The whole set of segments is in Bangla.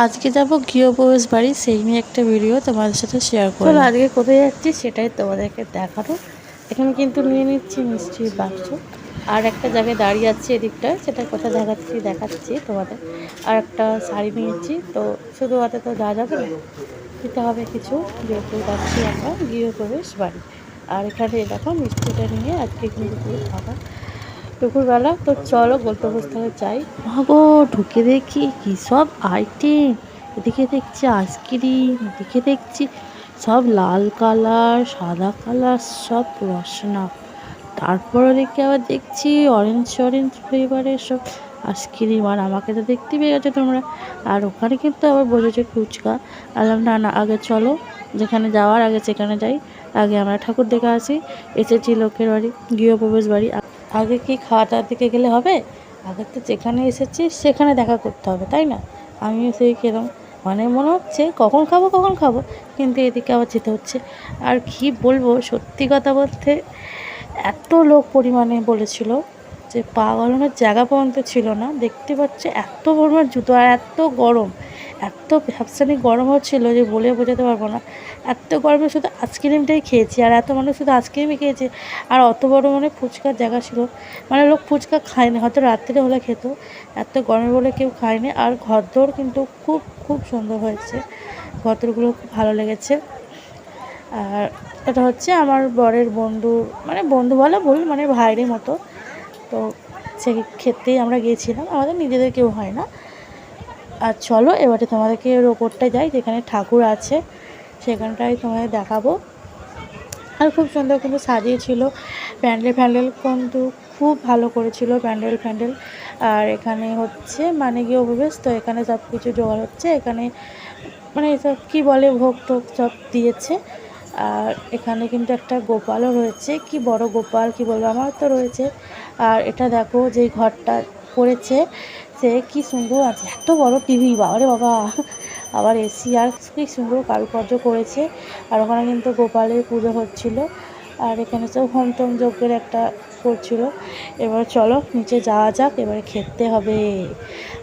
আজকে যাব গৃহপ্রবেশ বাড়ি, সেই নিয়ে একটা ভিডিও তোমাদের সাথে শেয়ার করব। চলো আজকে কোথায় যাচ্ছি সেটাই তোমাদেরকে দেখাবো। এখানে কিন্তু নিয়ে নিচ্ছি মিষ্টির বাক্স। আর একটা জায়গায় দাঁড়িয়ে আছি এদিকটায় সেটা কোথায় দেখাচ্ছি দেখাচ্ছি তোমাদের। আর একটা শাড়ি নিয়েছি, তো শুধু হাতে তো যা যাবে না, দিতে হবে কিছু। যেহেতু যাচ্ছি আমরা গৃহপ্রবেশ বাড়ি। আর এখানে দেখো মিষ্টিটা নিয়ে আজকে কিন্তু ফাঁকা। দুপুরবেলা, তো চলো গল্পস্থানে যাই। ভাগো ঢুকে দেখি কি সব আইটেম এদিকে দেখছি আইসক্রিম এদিকে দেখছি সব লাল কালার, সাদা কালার, সব রসনা। তারপরে দেখি আবার দেখছি অরেঞ্জ অরেঞ্জ ফ্লেভারের সব আইসক্রিম আর আমাকে তো দেখতে পেয়ে গেছো তোমরা। আর ওখানে কিন্তু আবার বসেছে ফুচকা। আলাম, না না, আগে চলো। যেখানে যাওয়ার আগে সেখানে যাই। আগে আমরা ঠাকুর দেখে আসি। এসেছি লোকের বাড়ি, গৃহপ্রবেশ বাড়ি। আগে কি খাওয়া দাওয়ার দিকে গেলে হবে? আগে তো যেখানে এসেছি সেখানে দেখা করতে হবে, তাই না? আমিও সেই কিরম। মানে মনে হচ্ছে কখন খাব কখন খাব, কিন্তু এদিকে আবার যেতে হচ্ছে। আর কি বলব, সত্যি কথা বলতে এত লোক পরিমাণে বলেছিল। যে পা গলানোর জায়গা পর্যন্ত ছিল না। দেখতে পাচ্ছে এত পরিমাণ জুতো আর এত গরম, এত ভ্যাপসানি গরম হচ্ছিল যে বলে বোঝাতে পারব না। এত গরমে শুধু আইসক্রিমটাই খেয়েছি আর এত মানুষ শুধু আইসক্রিমই খেয়েছে আর অত বড় মানে ফুচকার জায়গা ছিল। মানে লোক ফুচকা খায়নি, হয়তো রাত্রে হলে খেত। এত গরমে বলে কেউ খায়নি আর ঘরদোর কিন্তু খুব খুব সুন্দর হয়েছে। ঘরদোরগুলো খুব ভালো লেগেছে। আর এটা হচ্ছে আমার বরের বন্ধু মানে বন্ধু বলা ভুল মানে ভাইয়েরই মতো। তো সে ক্ষেত্রেই আমরা গিয়েছিলাম, আমাদের নিজেদের কেউ হয় না। আর চলো, এবারে তোমাদেরকে এর ওপরটায় যাই, যেখানে ঠাকুর আছে, সেখানটায় তোমাদের দেখাবো। আর খুব সুন্দর কিন্তু সাজিয়েছিল। প্যান্ডেল ফ্যান্ডেল কিন্তু খুব ভালো করেছিল, প্যান্ডেল ফ্যান্ডেল আর এখানে হচ্ছে মানে গিয়ে প্রবেশ তো এখানে সব কিছু জোগাড় হচ্ছে। এখানে মানে সব কী বলে ভোগ টোগ সব দিয়েছে। আর এখানে কিন্তু একটা গোপালও রয়েছে। কি বড় গোপাল, কি বলব, আমার তো রয়েছে। আর এটা দেখো যে ঘরটা করেছে, সে কি সুন্দর আছে। এত বড় টিভি, বাবারে বাবা। আবার এসি আর কি সুন্দর কারুকার্য করেছে। আর ওখানে কিন্তু গোপালের পুজো হচ্ছিল। আর এখানে সব হোম টোম যজ্ঞের একটা করছিল। এবার চলো নিচে যাওয়া যাক, এবারে খেতে হবে।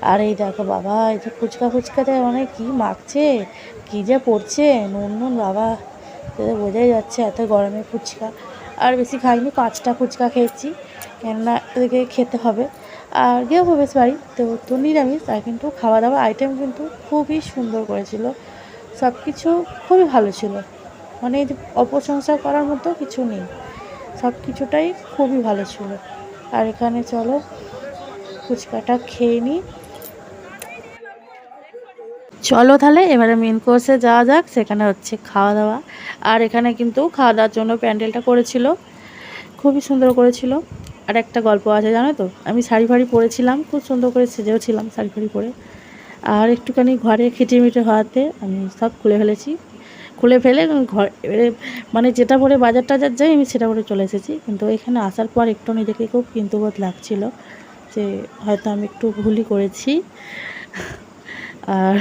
আর এই দেখো বাবা, এই যে ফুচকা ফুচকাতে মানে কি মাখছে? কি যে পড়ছে? নুন নুন, বাবা। সেটা বোঝাই যাচ্ছে এত গরমে ফুচকা। আর বেশি খাইনি, পাঁচটা ফুচকা খেয়েছি, কেননা এদেরকে খেতে হবে। আর গৃহপ্রবেশ বাড়ি, তো তো নিরামিষ, আর কিন্তু খাওয়া দাওয়ার আইটেম কিন্তু খুবই সুন্দর করেছিল। সব কিছু খুবই ভালো ছিল। মানে অপ্রশংসা করার মতো কিছু নেই। সব কিছুটাই খুবই ভালো ছিল। আর এখানে চলো, ফুচকাটা খেয়ে নিই। চলো তাহলে, এবারে মেন কোর্সে যাওয়া যাক, সেখানে হচ্ছে খাওয়া দাওয়া। আর এখানে কিন্তু খাওয়া দাওয়ার জন্য প্যান্ডেলটা করেছিল, খুবই সুন্দর করেছিল। আর একটা গল্প আছে, জানো তো? আমি শাড়ি ফাড়ি পরেছিলাম, খুব সুন্দর করে সেজেও ছিলাম শাড়ি ফাড়ি পরে। আর একটুখানি ঘরে খিটিমিটি হওয়াতে আমি সব খুলে ফেলেছি। খুলে ফেলে ঘর মানে যেটা পরে বাজার টাজার যাই, আমি সেটা পরে চলে এসেছি। কিন্তু এখানে আসার পর একটু নিজেকে খুব কিন্তুবোধ লাগছিল যে হয়তো আমি একটু ভুলই করেছি। আর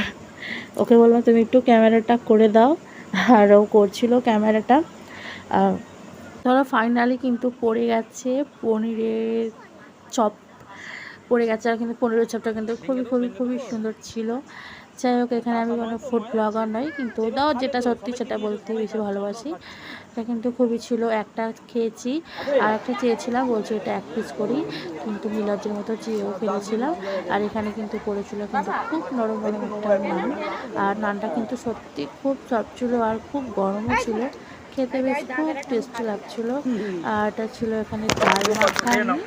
ওকে বললাম, তুমি একটু ক্যামেরাটা করে দাও। আর ও করছিল ক্যামেরাটা। ধরো ফাইনালি কিন্তু পড়ে গেছে পনিরের চপ, পড়ে গেছে, আর কিন্তু পনিরের চপটা কিন্তু খুবই খুবই খুবই সুন্দর ছিল। যাই হোক, এখানে আমি কোনো ফুড ব্লগার নই, কিন্তু দাও যেটা সত্যি সেটা বলতে বেশি ভালোবাসি। এটা কিন্তু খুবই ছিল, একটা খেয়েছি, আর একটা চেয়েছিলাম, বলছি এটা এক পিস করি, কিন্তু মিলাজের মতো চেয়েও ফেলেছিলাম। আর এখানে কিন্তু পড়েছিল কিন্তু খুব নরম নরম একটা নান, আর নানটা কিন্তু সত্যি খুব সব ছিল আর খুব গরমও ছিল। খেতে বেশ খুব টেস্টি লাগছিল। আর এটা ছিল এখানে ডাল মাখানি।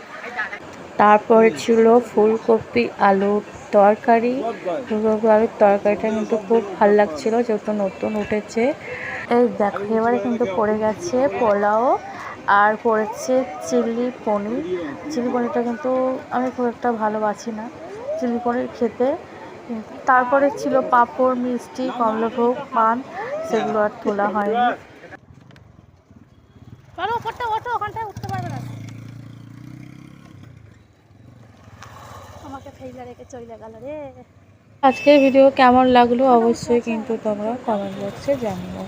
তারপরে ছিল ফুলকপি আলুর তরকারি ফুলকপি তরকারিটা কিন্তু খুব ভালো লাগছিল, যেহেতু নতুন উঠেছে। এই দেখো, এবারে কিন্তু পড়ে গেছে পোলাও আর পড়েছে চিলি পনির। চিলি পনিরটা কিন্তু আমি খুব একটা ভালোবাসি না। চিলি পনির খেতে তারপরে ছিল পাঁপড়, মিষ্টি, কমলাভোগ, পান, সেগুলো আর তোলা হয়নি। ওঠো উঠতে পারবে না আমাকে ফেলে রেখে চলে গেল রে। আজকের ভিডিও কেমন লাগল অবশ্যই কিন্তু তোমরা কমেন্ট বক্সে জানিও।